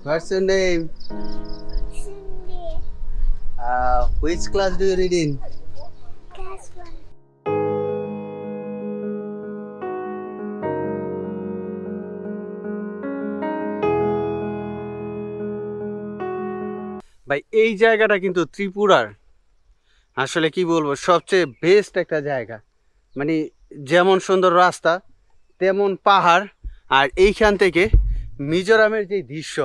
What's your name? Cindy. Uh, which class do you read in? Class one. ভাই এই জায়গাটা কিন্তু ত্রিপুরার আসলে কি বলব সবচেয়ে বেস্ট একটা জায়গা মানে যেমন সুন্দর রাস্তা তেমন পাহাড় আর এইখান থেকে মিজোরামের যে দৃশ্য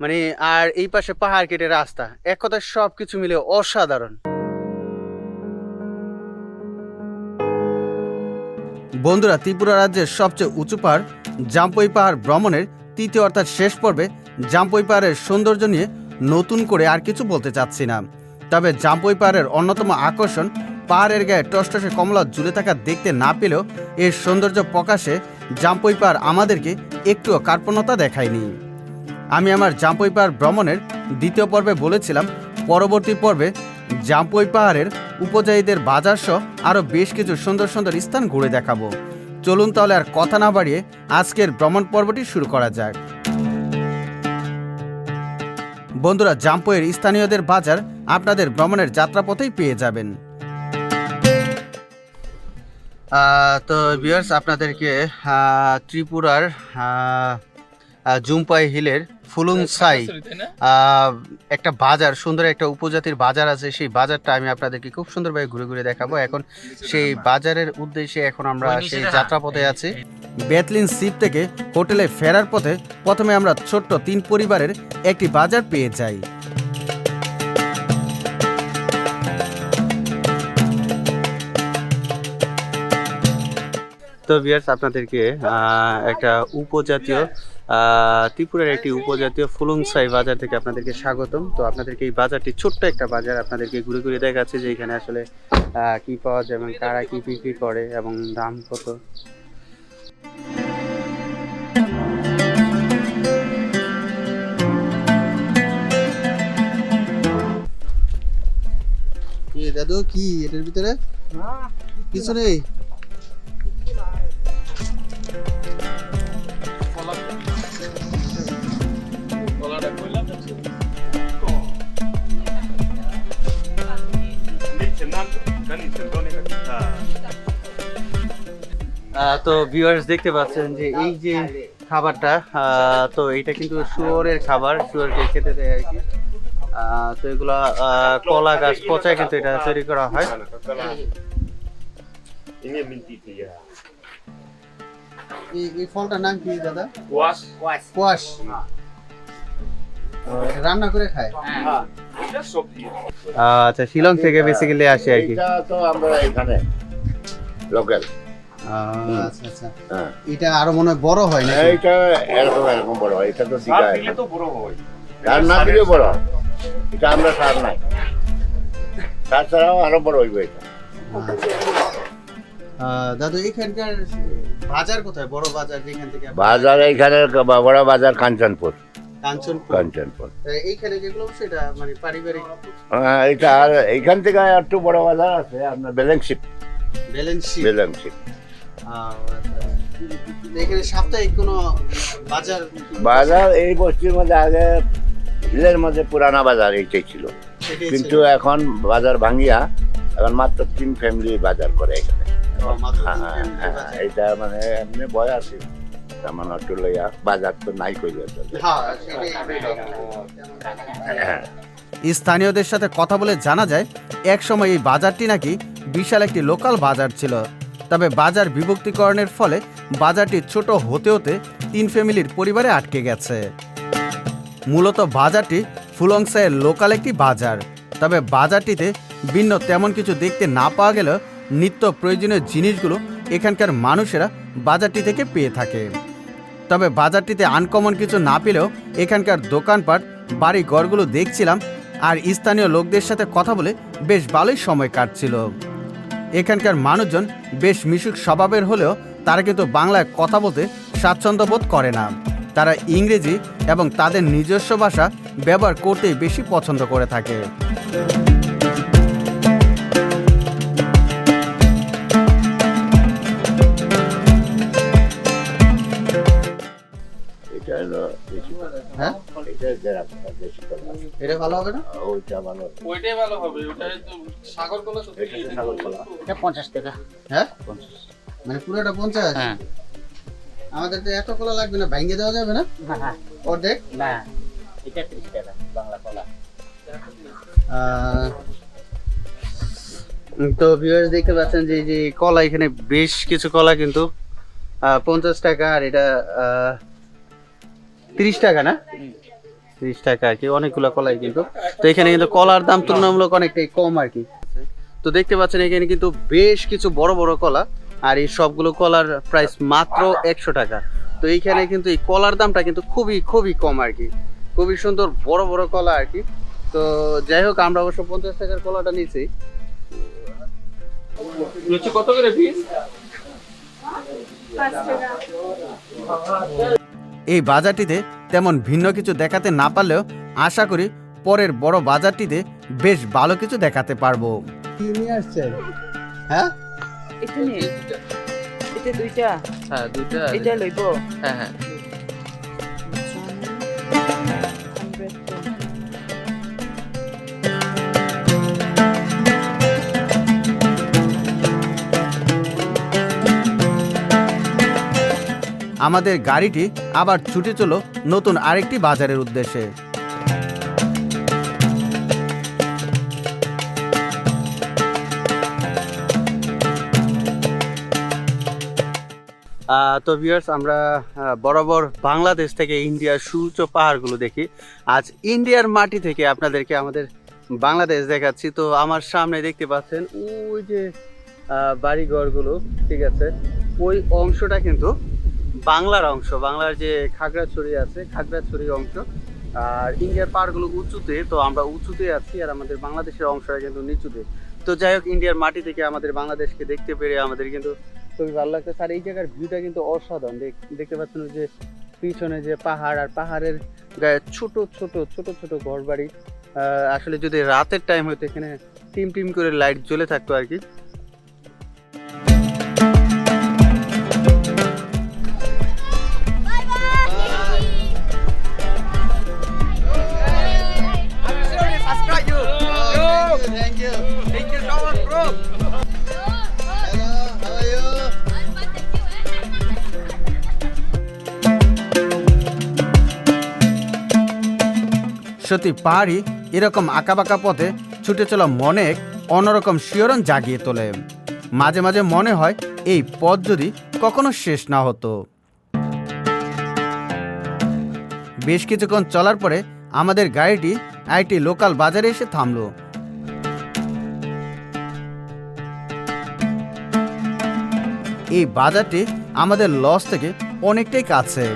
মানে আর এই পাশে পাহাড় কেটে রাস্তা। এক কথায় সব কিছু মিলে অসাধারণ। বন্ধুরা, ত্রিপুরা রাজ্যের সবচেয়ে উঁচু পাহাড় জাম্পই পাহাড় ভ্রমণের তৃতীয় অর্থাৎ শেষ পর্বে জাম্পই পাহাড়ের সৌন্দর্য নিয়ে নতুন করে আর কিছু বলতে চাচ্ছি না। তবে জাম্পই পাহাড়ের অন্যতম আকর্ষণ, পাহাড়ের গায়ে টসটসে কমলা ঝুলে থাকা দেখতে না পেলেও এর সৌন্দর্য প্রকাশে জাম্পই পাহাড় আমাদেরকে একটুও কার্পণ্যতা দেখায়নি। আমি আমার জাম্পই পাহাড় ভ্রমণের দ্বিতীয় পর্বে বলেছিলাম, পরবর্তী পর্বে জাম্পই পাহাড়ের উপজায়ীদের বাজার সহ আরও বেশ কিছু সুন্দর সুন্দর স্থান ঘুরে দেখাবো। চলুন তাহলে আর কথা না বাড়িয়ে আজকের ভ্রমণ পর্বটি শুরু করা যাক। বন্ধুরা জাম্পয়ের স্থানীয়দের বাজার আপনাদের ভ্রমণের যাত্রাপথেই পেয়ে যাবেন। তো ভিউয়ার্স আপনাদেরকে ত্রিপুরার জুমপাই হিলের ফুলুংসাই আহ, একটা বাজার সুন্দর একটা উপজাতির বাজার আছে সেই বাজারটা আমি আপনাদেরকে খুব সুন্দরভাবে ঘুরে ঘুরে দেখাবো। এখন সেই বাজারের উদ্দেশ্যে এখন আমরা সেই যাত্রাপথে আছি। বেতলিন সিপ থেকে হোটেলে ফেরার পথে প্রথমে আমরা ছোট্ট তিন পরিবারের একটি বাজার পেয়ে যাই। তো ভিয়ার্স আপনাদেরকে আহ, একটা উপজাতীয় ত্রিপুরার একটি উপজাতীয় ফুলুংসাই বাজার থেকে আপনাদেরকে স্বাগতম। তো আপনাদেরকে এই বাজারটি ছোট্ট একটা বাজার আপনাদেরকে ঘুরে ঘুরে দেখাচ্ছে যে এখানে আসলে আহ, কি পাওয়া যায় এবং কারা কি বিক্রি করে এবং দাম কত। দাদু কি এটার ভিতরে? কিছু নেই? তো ভিউয়ার্স দেখতে পাচ্ছেন যে এই যে খাবারটা তো এটা কিন্তু শুয়োরের খাবার শুয়োরকে খেতে দেয় আর কি তো এগুলা কলা গাছ পচায় কিন্তু এটা তৈরি করা হয়. এই ফলটার নাম কি দাদা Kuas. কোয়াশ রান্না করে খায়? এটা আচ্ছা শিলং থেকে বেসিক্যালি আসে আর কি। এটা তো আমরা এখানে লোকাল আচ্ছা আচ্ছা। হ্যাঁ। এটা আরও মনে হয় বড় হয় না এইটা এরকম এরকম বড় হয় এটা তো দিঘায় দিলে তো বড় হয়। সার না দিলেও বড় হয়। এটা আমরা সার নাই। সার ছাড়াও আরও বড় হইবে এটা। দাদু এখানকার বাজার কোথায়? বড় বাজার যেখান থেকে বাজার এইখানে বড় বাজার কাঞ্চনপুর কাঞ্চনপুর। কাঞ্চনপুর। এইখানে যেগুলো সেটা মানে পারিবারিক হ্যাঁ, এটা আর এইখান থেকে একটু বড় বাজার আছে আপনার বেলেংশিপ। ব্যালেন্স শিট এখানে সাপ্তাহিক কোনো বাজার? বাজার এই বস্তির মধ্যে আগে হিলের মধ্যে পুরানা বাজার এইটাই ছিল। কিন্তু এখন বাজার ভাঙিয়া এখন মাত্র তিন ফ্যামিলি বাজার করে এখানে। হ্যাঁ, হ্যাঁ, এটা মানে এমনি বয় আছে তেমন একটু লইয়া বাজার তো নাই চলে। হ্যাঁ, হ্যাঁ স্থানীয়দের সাথে কথা বলে জানা যায় এক সময় এই বাজারটি নাকি বিশাল একটি লোকাল বাজার ছিল। তবে বাজার বিভক্তিকরণের ফলে বাজারটি ছোট হতে হতে তিন ফ্যামিলির পরিবারে আটকে গেছে। মূলত বাজারটি ফুলংসায়ের লোকাল একটি বাজার। তবে বাজারটিতে ভিন্ন তেমন কিছু দেখতে না পাওয়া গেলেও নিত্য প্রয়োজনীয় জিনিসগুলো এখানকার মানুষেরা বাজারটি থেকে পেয়ে থাকে। তবে বাজারটিতে আনকমন কিছু না পেলেও এখানকার দোকানপাট বাড়ি ঘরগুলো দেখছিলাম আর স্থানীয় লোকদের সাথে কথা বলে বেশ ভালোই সময় কাটছিল। এখানকার মানুষজন বেশ মিশুক স্বভাবের হলেও তারা কিন্তু বাংলায় কথা বলতে স্বাচ্ছন্দ্য বোধ করে না। তারা ইংরেজি এবং তাদের নিজস্ব ভাষা ব্যবহার করতেই বেশি পছন্দ করে থাকে। হ্যাঁ? এটা ভালো হবে না? ওইটা ভালো ওইটাই ভালো হবে ওটাই সাগর কলা তো এটা তো সাগর কলা। এটা পঞ্চাশ টাকা। হ্যাঁ? পঞ্চাশ। মানে পুরোটা পঞ্চাশ? হ্যাঁ। আমাদের তো এত কলা লাগবে না ভেঙে দেওয়া যাবে না? হ্যাঁ অর্ধেক? না এটা ত্রিশ টাকা বাংলা কলা। তো ভিউয়ার্স দেখতে পাচ্ছেন যে যে কলা এখানে বেশ কিছু কলা কিন্তু পঞ্চাশ টাকা আর এটা আহ, তিরিশ টাকা না? তিরিশ টাকা আর কি অনেকগুলো কলাই কিন্তু। তো এখানে কিন্তু কলার দাম তুলনামূলক অনেকটাই কম আর কি। তো দেখতে পাচ্ছেন এখানে কিন্তু বেশ কিছু বড় বড় কলা আর এই সবগুলো কলার প্রাইস মাত্র একশো টাকা। তো এইখানে কিন্তু এই কলার দামটা কিন্তু খুবই খুবই কম আর কি। খুবই সুন্দর বড় বড় কলা আর কি। তো যাই হোক আমরা অবশ্য পঞ্চাশ টাকার কলাটা নিয়েছি। লুচি কত করে পিস এই বাজারটিতে তেমন ভিন্ন কিছু দেখাতে না পারলেও আশা করি পরের বড় বাজারটিতে বেশ ভালো কিছু দেখাতে পারব। কি নিয়ে আসছেন? হ্যাঁ? এখানে। এটা দুইটা। হ্যাঁ দুইটা। এটা লইব। হ্যাঁ হ্যাঁ। আমাদের গাড়িটি আবার ছুটে চলো নতুন আরেকটি বাজারের উদ্দেশ্যে। তো ভিউয়ার্স আমরা বরাবর বাংলাদেশ থেকে ইন্ডিয়ার সূর্য পাহাড়গুলো দেখি। আজ ইন্ডিয়ার মাটি থেকে আপনাদেরকে আমাদের বাংলাদেশ দেখাচ্ছি। তো আমার সামনে দেখতে পাচ্ছেন ওই যে বাড়িঘরগুলো, ঠিক আছে? ওই অংশটা কিন্তু বাংলার অংশ, বাংলার যে খাগড়াছড়ি আছে খাগড়াছড়ি অংশ। আর ইন্ডিয়ার পাহাড়গুলো উঁচুতে, তো আমরা উঁচুতে আছি আর আমাদের বাংলাদেশের অংশটা কিন্তু নিচুতে। তো যাই হোক, ইন্ডিয়ার মাটি থেকে আমাদের বাংলাদেশকে দেখতে পেরে আমাদের কিন্তু খুবই ভালো লাগতেছে। আর এই জায়গার ভিউটা কিন্তু অসাধারণ। দেখ- দেখতে পাচ্ছেন যে পিছনে যে পাহাড়, আর পাহাড়ের গায়ে ছোট ছোট ছোট ছোট ঘর বাড়ি আসলে যদি রাতের টাইম হতো এখানে টিম টিম করে লাইট জ্বলে থাকতো আর কি। সত্যি পাহাড়ি এরকম আঁকাবাঁকা পথে ছুটে চলা মনে এক অন্যরকম শিহরণ জাগিয়ে তোলে। মাঝে মাঝে মনে হয় এই পথ যদি কখনো শেষ না হতো। বেশ কিছুক্ষণ চলার পরে আমাদের গাড়িটি আইটি লোকাল বাজারে এসে থামলো। এই বাজারটি আমাদের লস থেকে অনেকটাই কাছে।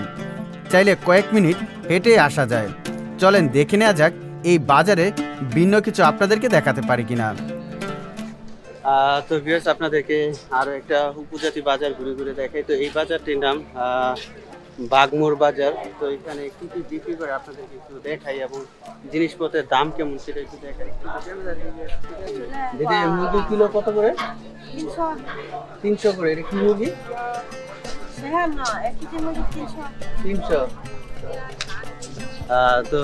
চাইলে কয়েক মিনিট হেঁটে আসা যায়। চলেন দেখে নেওয়া যাক এই বাজারে ভিন্ন কিছু আপনাদেরকে দেখাতে পারি কিনা। তো ভিউয়ার্স আপনাদেরকে আরও একটা উপজাতি বাজার ঘুরে ঘুরে দেখাই। তো এই বাজারটির নাম বাগমোর বাজার। তো এখানে কি কি বিক্রি করে আপনাদেরকে একটু দেখাই এবং জিনিসপত্রের দাম কেমন সেটা একটু দেখাই। দিদি মুরগি কিলো কত করে? তিনশো করে এটা কি মুরগি? হ্যাঁ তিনশো। তো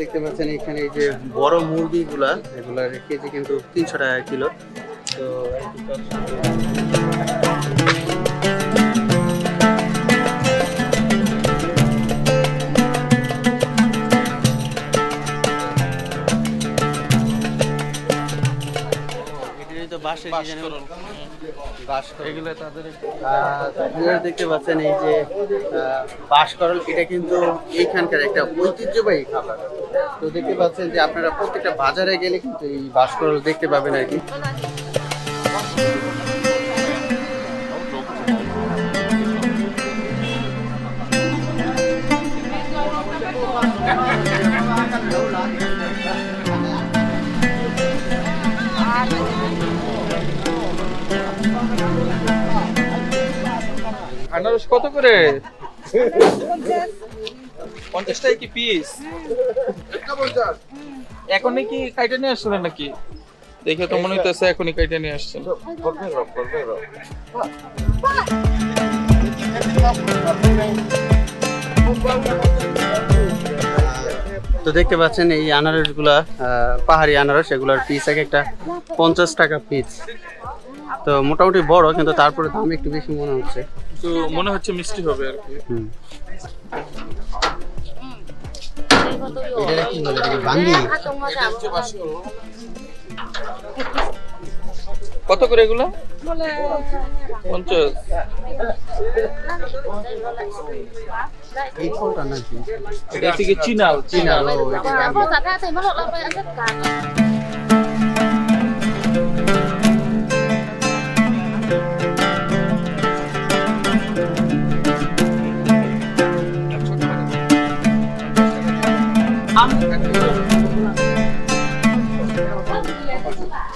দেখতে পাচ্ছেন, এখানে এই যে বড় মুরগিগুলা এগুলার কেজি কিন্তু তিনশো টাকা কিলো। তো এটাই তো বাঁশের? বাঁশকরল। এগুলো তাদের আপনারা দেখতে পাচ্ছেন এই যে আহ, বাঁশকরল এটা কিন্তু এইখানকার একটা ঐতিহ্যবাহী খাবার তো দেখতে পাচ্ছেন যে আপনারা প্রত্যেকটা বাজারে গেলে কিন্তু এই বাসকরল দেখতে পাবেন আর কি আনারস কত করে? পঞ্চাশ টাকা কি পিস এখনই কি কাইটা নিয়ে আসছিলেন নাকি? দেখে তো মনে হইতেছে এখনই কাইটা নিয়ে আসছেন। তো দেখতে পাচ্ছেন এই আনারসগুলা পাহাড়ি আনারস, এগুলার পিস এক একটা পঞ্চাশ টাকা পিস তো মোটামুটি বড় কিন্তু তারপরে দাম একটু বেশি মনে হচ্ছে। তো মনে হচ্ছে মিষ্টি হবে আর কি। হুম। এটা কি বলে? বাঙ্গি কত করে এগুলো? পঞ্চাশ। এটা থেকে চিনাল? চিনাল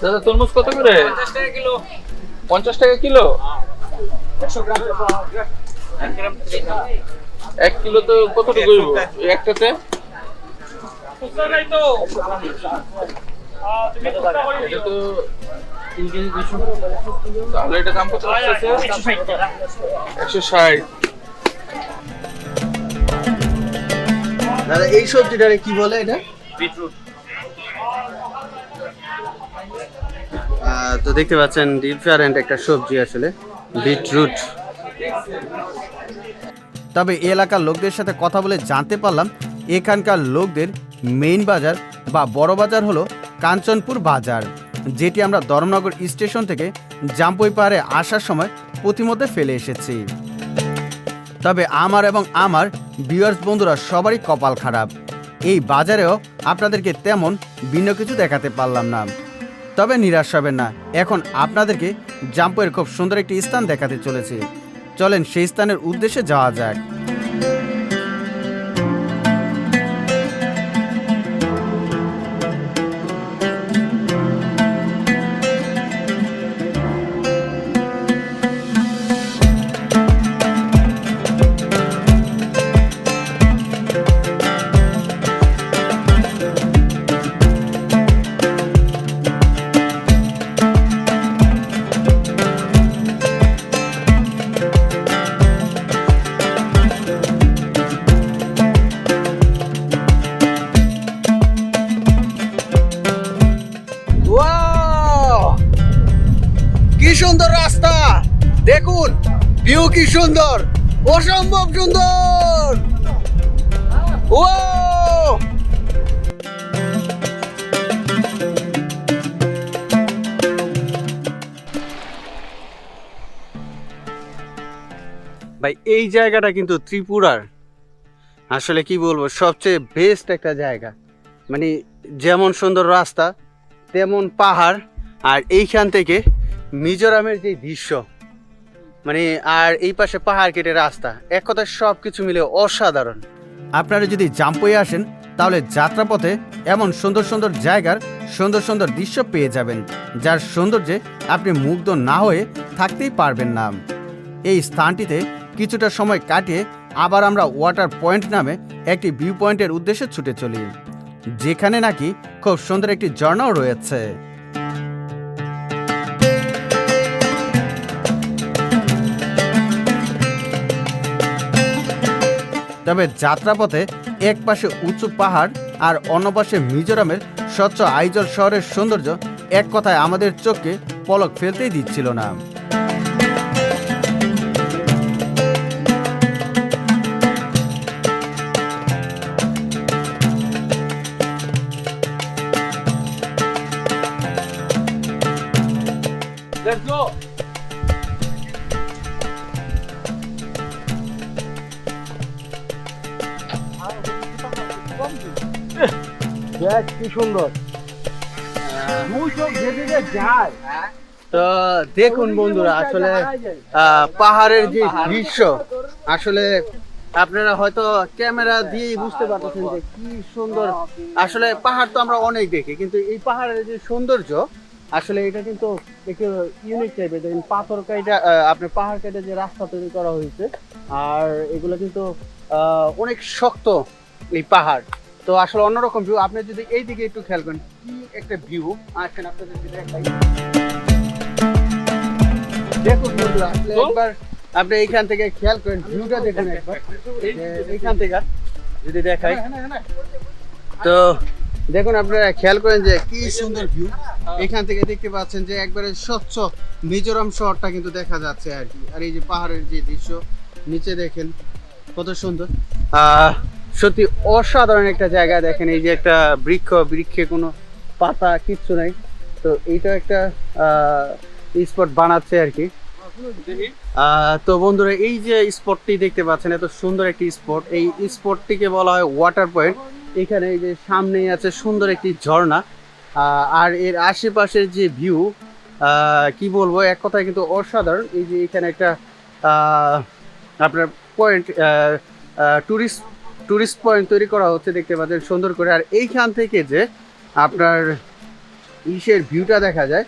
দাদা তরমুজ কত করে? পঞ্চাশ টাকা কিলো। এক কিলো তো কতটুকু একটাতে? তাহলে এটা দাম কত একশো ষাট। দাদা এই সবজিটারে কি বলে এটা? আহ, তো দেখতে পাচ্ছেন ডিফারেন্ট একটা সবজি আসলে বিটরুট। তবে এলাকার লোকদের সাথে কথা বলে জানতে পারলাম এখানকার লোকদের মেইন বাজার বা বড় বাজার হলো কাঞ্চনপুর বাজার যেটি আমরা ধর্মনগর স্টেশন থেকে জাম্পুই পাহাড়ে আসার সময় প্রতিমধ্যে ফেলে এসেছি। তবে আমার এবং আমার ভিউয়ার্স বন্ধুরা সবারই কপাল খারাপ। এই বাজারেও আপনাদেরকে তেমন ভিন্ন কিছু দেখাতে পারলাম না। তবে নিরাশ হবেন না, এখন আপনাদেরকে জাম্পুয়ের খুব সুন্দর একটি স্থান দেখাতে চলেছি। চলেন সেই স্থানের উদ্দেশ্যে যাওয়া যাক। ভিউ কি সুন্দর? অসম্ভব সুন্দর! ও ভাই, এই জায়গাটা কিন্তু ত্রিপুরার। আসলে কি বলব, সবচেয়ে বেস্ট একটা জায়গা। মানে যেমন সুন্দর রাস্তা, তেমন পাহাড়, আর এইখান থেকে মিজোরামের যে দৃশ্য মানে আর এই পাশে পাহাড় কেটে রাস্তা। এক কথায় সব কিছু মিলে অসাধারণ। আপনারা যদি জাম্পুয়ে আসেন, তাহলে যাত্রাপথে এমন সুন্দর সুন্দর জায়গার সুন্দর সুন্দর দৃশ্য পেয়ে যাবেন, যার সৌন্দর্যে আপনি মুগ্ধ না হয়ে থাকতেই পারবেন না। এই স্থানটিতে কিছুটা সময় কাটিয়ে আবার আমরা ওয়াটার পয়েন্ট নামে একটি ভিউ পয়েন্টের উদ্দেশ্যে ছুটে চলি, যেখানে নাকি খুব সুন্দর একটি ঝর্ণাও রয়েছে। তবে যাত্রাপথে এক পাশে উঁচু পাহাড় আর অন্য পাশে মিজোরামের স্বচ্ছ আইজল শহরের সৌন্দর্য এক কথায় আমাদের চোখকে পলক ফেলতেই দিচ্ছিল না। লেটস গো কি সুন্দর। তো দেখুন বন্ধুরা আসলে পাহাড়ের যে দৃশ্য আসলে আপনারা হয়তো ক্যামেরা দিয়েই বুঝতে পারতেছেন যে কি সুন্দর। আসলে পাহাড় তো আমরা অনেক দেখি কিন্তু এই পাহাড়ের যে সৌন্দর্য আসলে এটা কিন্তু একটু ইউনিক টাইপের দেখেন পাথর কাইটা আপনার পাহাড় কেটে যে রাস্তা তৈরি করা হয়েছে আর এগুলো কিন্তু অনেক শক্ত এই পাহাড়। তো আসলে অন্যরকম ভিউ আপনি যদি এই দিকে একটু খেয়াল করেন কি একটা ভিউ আসেন আপনাদের দেখাই। দেখুন বন্ধুরা একবার আপনি এইখান থেকে খেয়াল করেন ভিউটা দেখুন একবার। এইখান থেকে যদি দেখাই। তো দেখুন আপনারা খেয়াল করেন যে কি সুন্দর ভিউ এখান থেকে দেখতে পাচ্ছেন যে একবারে স্বচ্ছ মিজোরাম শহরটা কিন্তু দেখা যাচ্ছে আর কি। আর এই যে পাহাড়ের যে দৃশ্য নিচে দেখেন কত সুন্দর। আহ, সত্যি অসাধারণ একটা জায়গা দেখেন, এই যে একটা বৃক্ষ, বৃক্ষে কোনো পাতা, কিচ্ছু নাই। তো এইটা একটা স্পট বানাচ্ছে আর কি। তো বন্ধুরা, এই যে স্পটটি দেখতে পাচ্ছেন, এত সুন্দর একটি স্পট এই স্পটটিকে বলা হয় ওয়াটার পয়েন্ট এখানে এই যে সামনেই আছে সুন্দর একটি ঝর্ণা। আর এর আশেপাশের যে ভিউ কি বলব, এক কথায় কিন্তু অসাধারণ। এই যে এখানে একটা আপনার পয়েন্ট টুরিস্ট টুরিস্ট পয়েন্ট তৈরি করা হচ্ছে দেখতে পাচ্ছেন, সুন্দর করে। আর এইখান থেকে যে আপনার ইসের ভিউটা দেখা যায়,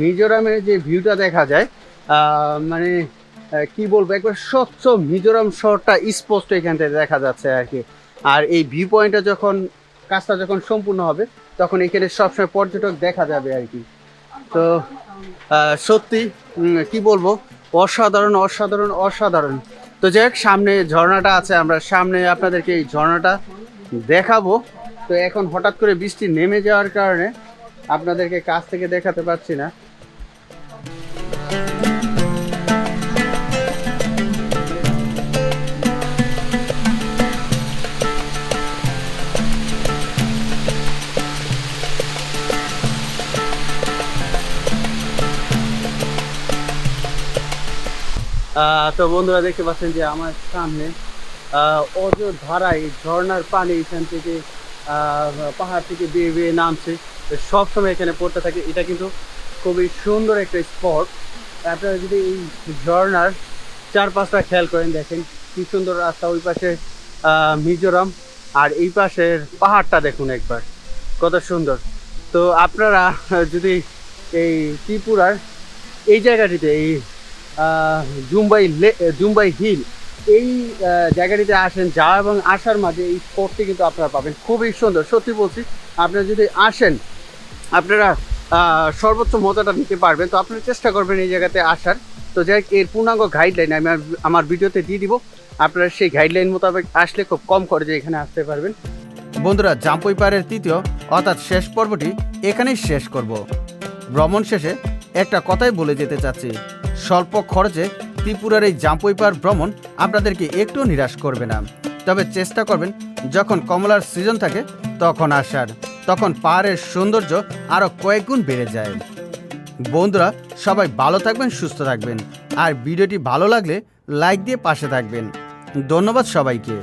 মিজোরামের যে ভিউটা দেখা যায় মানে কি বলব, একবার স্বচ্ছ মিজোরাম শহরটা স্পষ্ট এখান থেকে দেখা যাচ্ছে আর কি। আর এই ভিউ পয়েন্টটা যখন, কাজটা যখন সম্পূর্ণ হবে, তখন এখানে সবসময় পর্যটক দেখা যাবে আর কি। তো সত্যি কি বলব, অসাধারণ অসাধারণ অসাধারণ। তো যাই হোক, সামনে ঝর্ণাটা আছে, আমরা সামনে আপনাদেরকে এই ঝর্ণাটা দেখাবো। তো এখন হঠাৎ করে বৃষ্টি নেমে যাওয়ার কারণে আপনাদেরকে কাছ থেকে দেখাতে পারছি না। তো বন্ধুরা দেখতে পাচ্ছেন যে আমার সামনে অজর ধারায় ঝর্ণার পানি এখান থেকে পাহাড় থেকে বেয়ে বেয়ে নামছে। তো সবসময় এখানে পড়তে থাকে। এটা কিন্তু খুবই সুন্দর একটা স্পট। আপনারা যদি এই ঝর্ণার চারপাশটা খেয়াল করেন, দেখেন কি সুন্দর রাস্তা ওই পাশে মিজোরাম। আর এই পাশের পাহাড়টা দেখুন একবার, কত সুন্দর। তো আপনারা যদি এই ত্রিপুরার এই জায়গাটিতে, এই জুম্বাই জুম্বাই হিল, এই জায়গাটিতে আসেন যা এবং আসার মাঝে এই স্পটটি কিন্তু আপনারা পাবেন। খুবই সুন্দর। সত্যি বলছি, আপনারা যদি আসেন, আপনারা সর্বোচ্চ মজাটা নিতে পারবেন। তো আপনারা চেষ্টা করবেন এই জায়গাতে আসার। তো যাই এর পূর্ণাঙ্গ গাইডলাইন আমি আমার ভিডিওতে দিয়ে দিব। আপনারা সেই গাইডলাইন মোতাবেক আসলে খুব কম খরচে এখানে আসতে পারবেন। বন্ধুরা, জাম্পুই পাহাড়ের তৃতীয়, অর্থাৎ শেষ পর্বটি এখানেই শেষ করব। ভ্রমণ শেষে একটা কথাই বলে যেতে চাচ্ছি। স্বল্প খরচে ত্রিপুরার এই জাম্পুই পাহাড় ভ্রমণ আপনাদেরকে একটু নিরাশ করবে না। তবে চেষ্টা করবেন, যখন কমলার সিজন থাকে, তখন আসার। তখন পাহাড়ের সৌন্দর্য আরও কয়েক গুণ বেড়ে যায়। বন্ধুরা, সবাই ভালো থাকবেন, সুস্থ থাকবেন। আর ভিডিওটি ভালো লাগলে লাইক দিয়ে পাশে থাকবেন। ধন্যবাদ সবাইকে।